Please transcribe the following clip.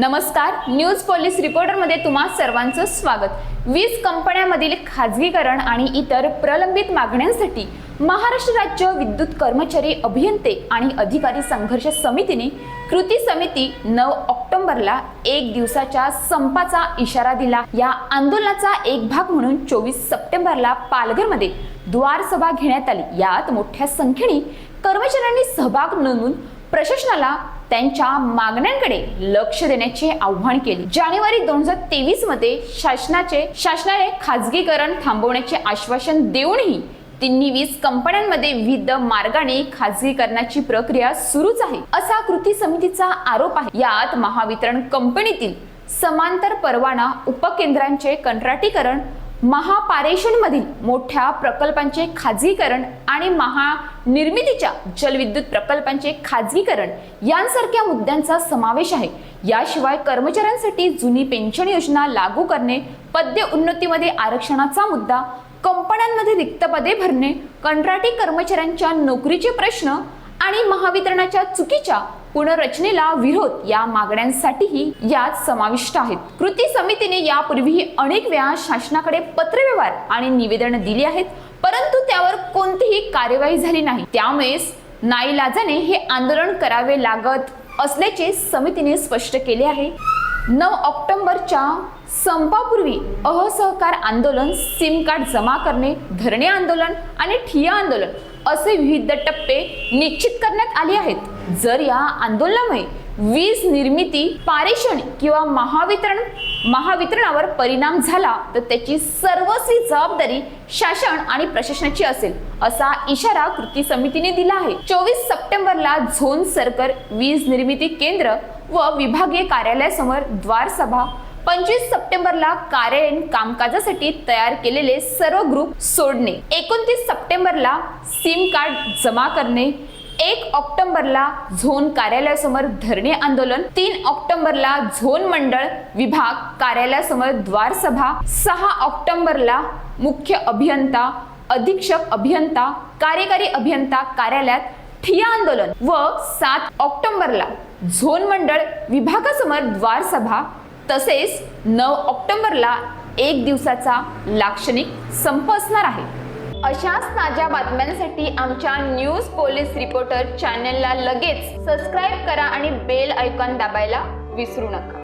नमस्कार news police रिपोर्टरमध्ये तुम्हा सर्वांचं स्वागत. वीज कंपन्यांमधील खाजगीकरण आणि इतर प्रलंबित मागण्यांसाठी महाराष्ट्र राज्य विद्युत कर्मचारी अभियंते आणि अधिकारी संघर्ष समितीने कृती समिती नऊ ऑक्टोबरला एक दिवसाच्या संपाचा इशारा दिला. या आंदोलनाचा एक भाग म्हणून चोवीस सप्टेंबरला पालघरमध्ये द्वार सभा घेण्यात आली. यात मोठ्या संख्येने कर्मचाऱ्यांनी सहभाग नोंदवून प्रशासनाला त्यांच्या मागण्यांकडे लक्ष देण्याचे आव्हान केले. जानेवारी दोन हजार तेवीसमध्ये शासनाचे शासनाने खाजगीकरण थांबवण्याचे आश्वासन देऊनही तिन्ही वीज कंपन्यांमध्ये विविध मार्गाने खाजगीकरणाची प्रक्रिया सुरूच आहे. असा कृती समितीचा आरोप आहे. यात महावितरण कंपनीतील समांतर परवाना उपकेंद्रांचे कंत्राटीकरण महापारेषणमधील मोठ्या प्रकल्पांचे खाजगीकरण आणि महानिर्मितीच्या जलविद्युत प्रकल्पांचे खाजगीकरण यांसारख्या मुद्द्यांचा समावेश आहे. याशिवाय कर्मचाऱ्यांसाठी जुनी पेन्शन योजना लागू करणे पद्य उन्नतीमध्ये आरक्षणाचा मुद्दा कंपन्यांमध्ये रिक्त पदे भरणे कंत्राटी कर्मचाऱ्यांच्या नोकरीचे प्रश्न आणि महावितरणाच्या चुकीच्या पुनर्रचनेला विरोध या मागण्यांसाठीही यात समाविष्ट आहेत. कृती समितीने यापूर्वीही अनेक वेळा शासनाकडे पत्रव्यवहार आणि निवेदन दिली आहेत परंतु त्यावर कोणतीही कार्यवाही झाली नाही. त्यामुळेच नाईलाजाने हे आंदोलन करावे लागत असल्याचे समितीने स्पष्ट केले आहे. नऊ ऑक्टोबरच्या संपापूर्वी असहकार आंदोलन सिम कार्ड जमा करणे धरणे आंदोलन आणि ठिया आंदोलन असे विविध टप्पे निश्चित करण्यात आले आहेत. जर या आंदोलनामुळे वीज निर्मिती पारेषण किंवा महावितरण महावितरणावर परिणाम झाला तर त्याची सर्वस्वी जबाबदारी शासन आणि प्रशासनाची असेल असा इशारा कृती समितीने दिला आहे. चोवीस सप्टेंबरला झोन सरकार वीज निर्मिती केंद्र व विभागीय कार्यालयासमोर द्वारसभा पंचवीस सप्टेंबरला कार्यालयीन कामकाजासाठी तयार केलेले सर्व ग्रुप सोडणे. एकोणतीस सप्टेंबरला सिम कार्ड जमा करणे. एक ऑक्टोबरला झोन कार्यालयासमोर धरणे आंदोलन. तीन ऑक्टोबरला झोन मंडळ विभाग कार्यालयासमोर द्वार सभा सहा ऑक्टोबरला मुख्य अभियंता अधीक्षक अभियंता कार्यकारी अभियंता कार्यालयात ठिया आंदोलन व सात ऑक्टोबरला झोन मंडळ विभागासमोर द्वार सभा तसेच नऊ ऑक्टोबरला एक दिवसाचा लाक्षणिक संप असणार आहे. अशाच ताज्या बातम्यांसाठी आमच्या न्यूज पोलीस रिपोर्टर चॅनलला लगेच सबस्क्राईब करा आणि बेल आयकॉन दाबायला विसरू नका.